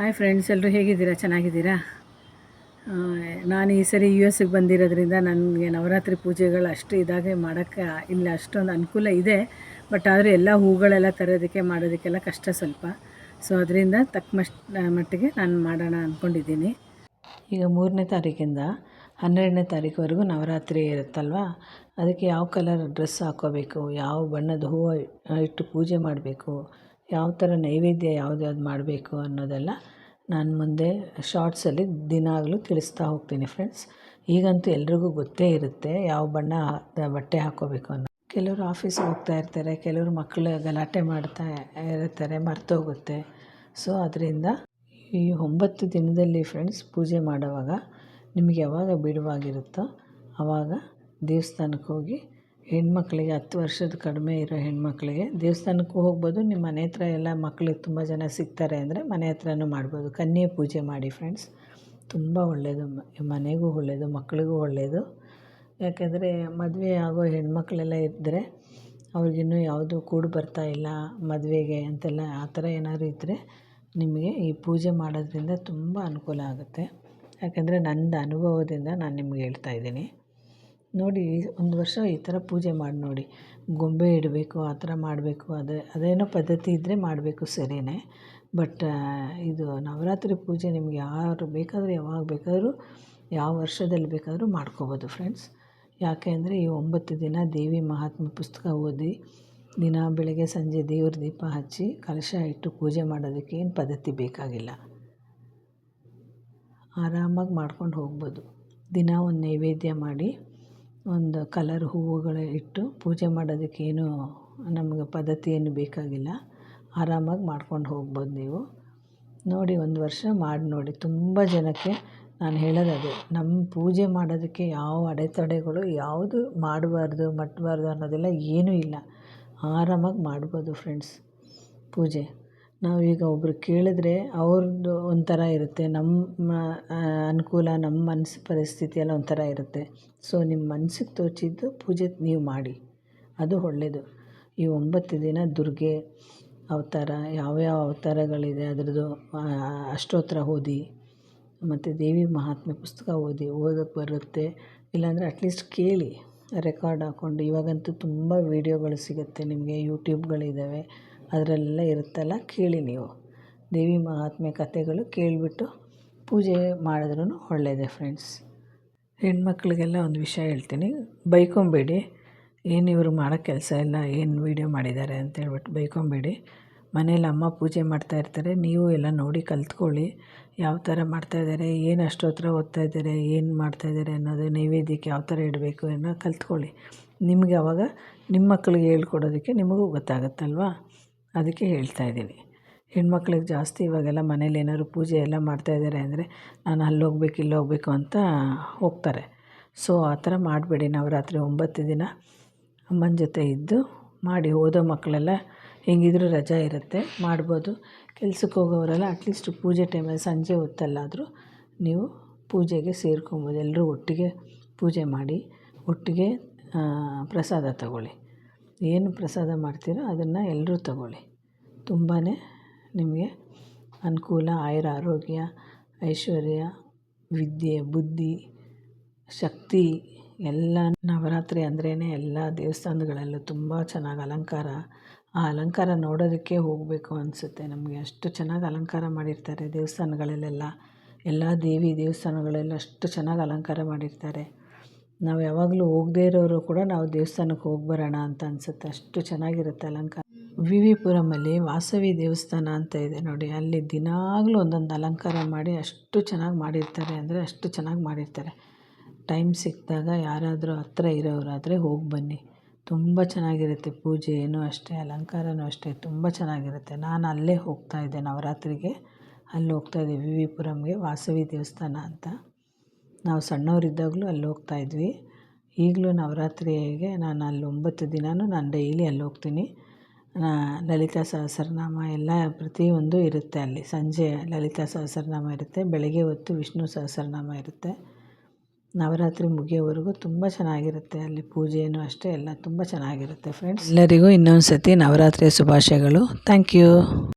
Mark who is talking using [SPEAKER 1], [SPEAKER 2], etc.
[SPEAKER 1] Hi friends ಎಲ್ಲರೂ ಹೇಗಿದ್ದೀರಾ? ಚೆನ್ನಾಗಿದ್ದೀರಾ? ನಾನು ಈ ಸರಿ ಯು ಎಸ್ಗೆ ಬಂದಿರೋದ್ರಿಂದ ನನಗೆ ನವರಾತ್ರಿ ಪೂಜೆಗಳು ಅಷ್ಟು ಇದಾಗೆ ಮಾಡೋಕ್ಕೆ ಇಲ್ಲ, ಅಷ್ಟೊಂದು ಅನುಕೂಲ ಇದೆ. ಬಟ್ ಆದರೆ ಎಲ್ಲ ಹೂಗಳೆಲ್ಲ ತರೋದಕ್ಕೆ, ಮಾಡೋದಕ್ಕೆಲ್ಲ ಕಷ್ಟ ಸ್ವಲ್ಪ. ಸೊ ಅದರಿಂದ ತಕ್ಕ ಮಟ್ಟಿಗೆ ನಾನು ಮಾಡೋಣ ಅಂದ್ಕೊಂಡಿದ್ದೀನಿ ಈಗ ಮೂರನೇ ತಾರೀಕಿಂದ ಹನ್ನೆರಡನೇ ತಾರೀಕುವರೆಗೂ ನವರಾತ್ರಿ ಇರುತ್ತಲ್ವ? ಅದಕ್ಕೆ ಯಾವ ಕಲರ್ ಡ್ರೆಸ್ ಹಾಕ್ಕೋಬೇಕು ಯಾವ ಬಣ್ಣದ ಹೂವು ಇಟ್ಟು ಪೂಜೆ ಮಾಡಬೇಕು? ಯಾವ ಥರ ನೈವೇದ್ಯ ಯಾವ್ದು ಯಾವ್ದು ಮಾಡಬೇಕು ಅನ್ನೋದೆಲ್ಲ ನಾನು ಮುಂದೆ ಶಾರ್ಟ್ಸಲ್ಲಿ ದಿನಾಗಲೂ ತಿಳಿಸ್ತಾ ಹೋಗ್ತೀನಿ ಫ್ರೆಂಡ್ಸ್ ಈಗಂತೂ ಎಲ್ರಿಗೂ ಗೊತ್ತೇ ಇರುತ್ತೆ ಯಾವ ಬಣ್ಣ ಬಟ್ಟೆ ಹಾಕೋಬೇಕು ಅನ್ನೋ. ಕೆಲವರು ಆಫೀಸ್ಗೆ ಹೋಗ್ತಾ ಇರ್ತಾರೆ, ಕೆಲವರು ಮಕ್ಕಳು ಗಲಾಟೆ ಮಾಡ್ತಾ ಇರ್ತಾರೆ, ಮರ್ತೋಗುತ್ತೆ. ಸೊ ಅದರಿಂದ ಈ ಒಂಬತ್ತು ದಿನದಲ್ಲಿ ಫ್ರೆಂಡ್ಸ್ ಪೂಜೆ ಮಾಡುವಾಗ ನಿಮಗೆ ಯಾವಾಗ ಬಿಡುವಾಗಿರುತ್ತೋ ಆವಾಗ ದೇವಸ್ಥಾನಕ್ಕೆ ಹೋಗಿ ಹೆಣ್ಮಕ್ಳಿಗೆ ಹತ್ತು ವರ್ಷದ ಕಡಿಮೆ ಇರೋ ಹೆಣ್ಮಕ್ಳಿಗೆ ದೇವಸ್ಥಾನಕ್ಕೂ ಹೋಗ್ಬೋದು. ನಿಮ್ಮ ಮನೆ ಹತ್ರ ಎಲ್ಲ ಮಕ್ಳಿಗೆ ತುಂಬ ಜನ ಸಿಗ್ತಾರೆ ಅಂದರೆ ಮನೆ ಹತ್ರನೂ ಮಾಡ್ಬೋದು. ಕನ್ಯೆ ಪೂಜೆ ಮಾಡಿ ಫ್ರೆಂಡ್ಸ್ ತುಂಬ ಒಳ್ಳೆಯದು ಮನೆಗೂ ಒಳ್ಳೆಯದು ಮಕ್ಕಳಿಗೂ ಒಳ್ಳೆಯದು ಯಾಕೆಂದರೆ ಮದುವೆ ಆಗೋ ಹೆಣ್ಮಕ್ಳೆಲ್ಲ ಇದ್ದರೆ ಅವ್ರಿಗಿನ್ನೂ ಯಾವುದು ಕೂಡು ಬರ್ತಾ ಇಲ್ಲ ಮದುವೆಗೆ ಅಂತೆಲ್ಲ ಆ ಥರ ಏನಾದ್ರು ಇದ್ದರೆ ನಿಮಗೆ ಈ ಪೂಜೆ ಮಾಡೋದ್ರಿಂದ ತುಂಬ ಅನುಕೂಲ ಆಗುತ್ತೆ. ಯಾಕೆಂದರೆ ನಂದು ಅನುಭವದಿಂದ ನಾನು ನಿಮ್ಗೆ ಹೇಳ್ತಾ ಇದ್ದೀನಿ. ನೋಡಿ, ಒಂದು ವರ್ಷ ಈ ಥರ ಪೂಜೆ ಮಾಡಿ ನೋಡಿ. ಗೊಂಬೆ ಇಡಬೇಕು, ಆ ಥರ ಮಾಡಬೇಕು, ಅದೇ, ಅದೇನೋ ಪದ್ಧತಿ ಇದ್ದರೆ ಮಾಡಬೇಕು ಸರಿಯೇ ಬಟ್ ಇದು ನವರಾತ್ರಿ ಪೂಜೆ ನಿಮ್ಗೆ ಯಾರು ಬೇಕಾದರೂ ಯಾವಾಗ ಬೇಕಾದರೂ, ಯಾವ ವರ್ಷದಲ್ಲಿ ಬೇಕಾದರೂ ಮಾಡ್ಕೋಬೋದು ಫ್ರೆಂಡ್ಸ್ ಯಾಕೆ ಅಂದರೆ ಈ ಒಂಬತ್ತು ದಿನ ದೇವಿ ಮಹಾತ್ಮ ಪುಸ್ತಕ ಓದಿ, ದಿನ ಬೆಳಗ್ಗೆ ಸಂಜೆ ದೇವ್ರ ದೀಪ ಹಚ್ಚಿ, ಕಲಶ ಇಟ್ಟು ಪೂಜೆ ಮಾಡೋದಕ್ಕೆ ಏನು ಪದ್ಧತಿ ಬೇಕಾಗಿಲ್ಲ. ಆರಾಮಾಗಿ ಮಾಡ್ಕೊಂಡು ಹೋಗ್ಬೋದು. ದಿನ ಒಂದು ನೈವೇದ್ಯ ಮಾಡಿ ಒಂದು ಕಲರ್ ಹೂವುಗಳ ಇಟ್ಟು ಪೂಜೆ ಮಾಡೋದಕ್ಕೆ ಏನು ನಮಗೆ ಪದ್ಧತಿ ಏನು ಬೇಕಾಗಿಲ್ಲ. ಆರಾಮಾಗಿ ಮಾಡ್ಕೊಂಡು ಹೋಗ್ಬೋದು ನೀವು. ನೋಡಿ, ಒಂದು ವರ್ಷ ಮಾಡಿ ನೋಡಿ. ತುಂಬ ಜನಕ್ಕೆ ನಾನು ಹೇಳೋದು ನಮ್ಮ ಪೂಜೆ ಮಾಡೋದಕ್ಕೆ ಯಾವ ಅಡೆತಡೆಗಳು, ಯಾವುದು ಮಾಡಬಾರ್ದು, ಮಟ್ಟಬಾರ್ದು ಅನ್ನೋದೆಲ್ಲ ಏನೂ ಇಲ್ಲ. ಆರಾಮಾಗಿ ಮಾಡ್ಬೋದು ಫ್ರೆಂಡ್ಸ್ ಪೂಜೆ. ನಾವೀಗ ಒಬ್ರು ಕೇಳಿದ್ರೆ ಅವ್ರದ್ದು ಒಂಥರ ಇರುತ್ತೆ, ನಮ್ಮ ಅನುಕೂಲ, ನಮ್ಮ ಮನಸ್ಸು ಪರಿಸ್ಥಿತಿ ಎಲ್ಲ ಒಂಥರ ಇರುತ್ತೆ. ಸೊ ನಿಮ್ಮ ಮನಸ್ಸಿಗೆ ತೋಚಿದ್ದು ಪೂಜೆ ನೀವು ಮಾಡಿ. ಅದು ಒಳ್ಳೆಯದು ಈ ಒಂಬತ್ತು ದಿನ ದುರ್ಗೆ ಅವತಾರ, ಯಾವ್ಯಾವ ಅವತಾರಗಳಿದೆ ಅದರದ್ದು ಅಷ್ಟೋತ್ರ ಓದಿ, ಮತ್ತು ದೇವಿ ಮಹಾತ್ಮೆ ಪುಸ್ತಕ ಓದಿ ಓದೋಕ್ಕೆ ಬರುತ್ತೆ. ಇಲ್ಲಾಂದರೆ ಅಟ್ಲೀಸ್ಟ್ ಕೇಳಿ ರೆಕಾರ್ಡ್ ಹಾಕ್ಕೊಂಡು ಇವಾಗಂತೂ ತುಂಬ ವೀಡಿಯೋಗಳು ಸಿಗುತ್ತೆ ನಿಮಗೆ ಯೂಟ್ಯೂಬ್ಗಳಿದ್ದಾವೆ ಅದರಲ್ಲೆಲ್ಲ ಇರುತ್ತಲ್ಲ, ಕೇಳಿ ನೀವು. ದೇವಿ ಮಹಾತ್ಮೆ ಕಥೆಗಳು ಕೇಳಿಬಿಟ್ಟು ಪೂಜೆ ಮಾಡಿದ್ರೂ ಒಳ್ಳೆಯದೆ ಫ್ರೆಂಡ್ಸ್ ಹೆಣ್ಮಕ್ಳಿಗೆಲ್ಲ ಒಂದು ವಿಷಯ ಹೇಳ್ತೀನಿ. ಬೈಕೊಂಬೇಡಿ. ಏನು ಇವರು ಮಾಡೋ ಕೆಲಸ ಇಲ್ಲ, ಏನು ವೀಡಿಯೋ ಮಾಡಿದ್ದಾರೆ ಅಂತ ಹೇಳ್ಬಿಟ್ಟು ಬೈಕೊಂಬೇಡಿ. ಮನೇಲಿ ಅಮ್ಮ ಪೂಜೆ ಮಾಡ್ತಾ ಇರ್ತಾರೆ, ನೀವು ಎಲ್ಲ ನೋಡಿ ಕಲ್ತ್ಕೊಳ್ಳಿ. ಯಾವ ಥರ ಮಾಡ್ತಾಯಿದ್ದಾರೆ ಏನು ಅಷ್ಟೋತ್ರ ಓದ್ತಾ ಇದ್ದಾರೆ, ಏನು ಮಾಡ್ತಾಯಿದ್ದಾರೆ ಅನ್ನೋದು ನೈವೇದ್ಯಕ್ಕೆ ಯಾವ ಥರ ಇಡಬೇಕು ಅನ್ನೋ ಕಲ್ತ್ಕೊಳ್ಳಿ. ನಿಮಗೆ ಅವಾಗ ನಿಮ್ಮ ಮಕ್ಕಳಿಗೆ ಹೇಳ್ಕೊಡೋದಕ್ಕೆ ನಿಮಗೂ ಗೊತ್ತಾಗುತ್ತಲ್ವಾ? ಅದಕ್ಕೆ ಹೇಳ್ತಾ ಇದ್ದೀನಿ. ಹೆಣ್ಮಕ್ಳಿಗೆ ಜಾಸ್ತಿ ಇವಾಗೆಲ್ಲ ಮನೇಲಿ ಏನಾದ್ರು ಪೂಜೆ ಎಲ್ಲ ಮಾಡ್ತಾಯಿದ್ದಾರೆ ಅಂದರೆ ನಾನು ಅಲ್ಲಿ ಹೋಗ್ಬೇಕು, ಇಲ್ಲಿ ಹೋಗ್ಬೇಕು ಅಂತ ಹೋಗ್ತಾರೆ. ಸೊ, ಆ ಥರ ಮಾಡಬೇಡಿ. ನವರಾತ್ರಿ ಒಂಬತ್ತು ದಿನ ಅಮ್ಮನ ಜೊತೆ ಇದ್ದು ಮಾಡಿ, ಓದೋ ಮಕ್ಕಳೆಲ್ಲ ಹೆಂಗಿದ್ರೂ ರಜಾ ಇರುತ್ತೆ, ಮಾಡ್ಬೋದು. ಕೆಲ್ಸಕ್ಕೆ ಹೋಗೋರೆಲ್ಲ ಅಟ್ಲೀಸ್ಟ್ ಪೂಜೆ ಟೈಮಲ್ಲಿ ಸಂಜೆ ಹೊತ್ತಲ್ಲಾದರೂ ನೀವು ಪೂಜೆಗೆ ಸೇರ್ಕೊಬೋದು. ಎಲ್ಲರೂ ಒಟ್ಟಿಗೆ ಪೂಜೆ ಮಾಡಿ, ಒಟ್ಟಿಗೆ ಪ್ರಸಾದ ತಗೊಳ್ಳಿ. ಏನು ಪ್ರಸಾದ ಮಾಡ್ತೀರೋ ಅದನ್ನು ಎಲ್ಲರೂ ತಗೊಳ್ಳಿ. ತುಂಬಾ ನಿಮಗೆ ಅನುಕೂಲ, ಆಯುರ, ಆರೋಗ್ಯ, ಐಶ್ವರ್ಯ, ವಿದ್ಯೆ, ಬುದ್ಧಿ, ಶಕ್ತಿ, ಎಲ್ಲ ನವರಾತ್ರಿ ಅಂದ್ರೇ ಎಲ್ಲ ದೇವಸ್ಥಾನಗಳಲ್ಲೂ ತುಂಬ ಚೆನ್ನಾಗಿ ಅಲಂಕಾರ. ಆ ಅಲಂಕಾರ ನೋಡೋದಕ್ಕೆ ಹೋಗಬೇಕು ಅನಿಸುತ್ತೆ ನಮಗೆ. ಅಷ್ಟು ಚೆನ್ನಾಗಿ ಅಲಂಕಾರ ಮಾಡಿರ್ತಾರೆ ದೇವಸ್ಥಾನಗಳಲ್ಲೆಲ್ಲ. ಎಲ್ಲ ದೇವಿ ದೇವಸ್ಥಾನಗಳಲ್ಲೂ ಅಷ್ಟು ಚೆನ್ನಾಗಿ ಅಲಂಕಾರ ಮಾಡಿರ್ತಾರೆ. ನಾವು ಯಾವಾಗಲೂ ಹೋಗದೇ ಇರೋರು ಕೂಡ ನಾವು ದೇವಸ್ಥಾನಕ್ಕೆ ಹೋಗಿ ಬರೋಣ ಅಂತ ಅನಿಸುತ್ತೆ. ಅಷ್ಟು ಚೆನ್ನಾಗಿರುತ್ತೆ ಅಲಂಕಾರ. ವಿ ವಿ ಪುರಮಲ್ಲಿ ವಾಸವಿ ದೇವಸ್ಥಾನ ಅಂತ ಇದೆ ನೋಡಿ. ಅಲ್ಲಿ ದಿನಾಗಲೂ ಒಂದೊಂದು ಅಲಂಕಾರ ಮಾಡಿ ಅಷ್ಟು ಚೆನ್ನಾಗಿ ಮಾಡಿರ್ತಾರೆ ಅಂದರೆ ಅಷ್ಟು ಚೆನ್ನಾಗಿ ಮಾಡಿರ್ತಾರೆ. ಟೈಮ್ ಸಿಕ್ಕಿದಾಗ ಯಾರಾದರೂ ಹತ್ರ ಇರೋರಾದರೆ ಹೋಗಿ ಬನ್ನಿ. ತುಂಬ ಚೆನ್ನಾಗಿರುತ್ತೆ ಪೂಜೆ ಏನೂ ಅಷ್ಟೇ, ಅಲಂಕಾರನೂ ಅಷ್ಟೇ, ತುಂಬ ಚೆನ್ನಾಗಿರುತ್ತೆ. ನಾನು ಅಲ್ಲೇ ಹೋಗ್ತಾ ಇದ್ದೆ ನವರಾತ್ರಿಗೆ. ಅಲ್ಲಿ ಹೋಗ್ತಾ ಇದ್ದೆ ವಿ ವಿ ಪುರಮ್ಗೆ ವಾಸವಿ ದೇವಸ್ಥಾನ ಅಂತ. ನಾವು ಸಣ್ಣವರಿದ್ದಾಗಲೂ ಅಲ್ಲಿ ಹೋಗ್ತಾ ಇದ್ವಿ. ಈಗಲೂ ನವರಾತ್ರಿಗೆ ನಾನು ಅಲ್ಲಿ ಒಂಬತ್ತು ದಿನವೂ ನಾನು ಡೈಲಿ ಅಲ್ಲಿ ಹೋಗ್ತೀನಿ. ಲಲಿತಾ ಸಹಸ್ರನಾಮ ಎಲ್ಲ ಪ್ರತಿಯೊಂದು ಇರುತ್ತೆ ಅಲ್ಲಿ. ಸಂಜೆ ಲಲಿತಾ ಸಹಸ್ರನಾಮ ಇರುತ್ತೆ, ಬೆಳಗ್ಗೆ ಹೊತ್ತು ವಿಷ್ಣು ಸಹಸ್ರನಾಮ ಇರುತ್ತೆ. ನವರಾತ್ರಿ ಮುಗಿಯೋವರೆಗೂ ತುಂಬ ಚೆನ್ನಾಗಿರುತ್ತೆ ಅಲ್ಲಿ ಪೂಜೆಯೂ ಅಷ್ಟೇ, ಎಲ್ಲ ತುಂಬ ಚೆನ್ನಾಗಿರುತ್ತೆ ಫ್ರೆಂಡ್ಸ್. ಎಲ್ಲರಿಗೂ ಇನ್ನೊಂದು ಸತಿ ನವರಾತ್ರಿಯ ಶುಭಾಶಯಗಳು. Thank you.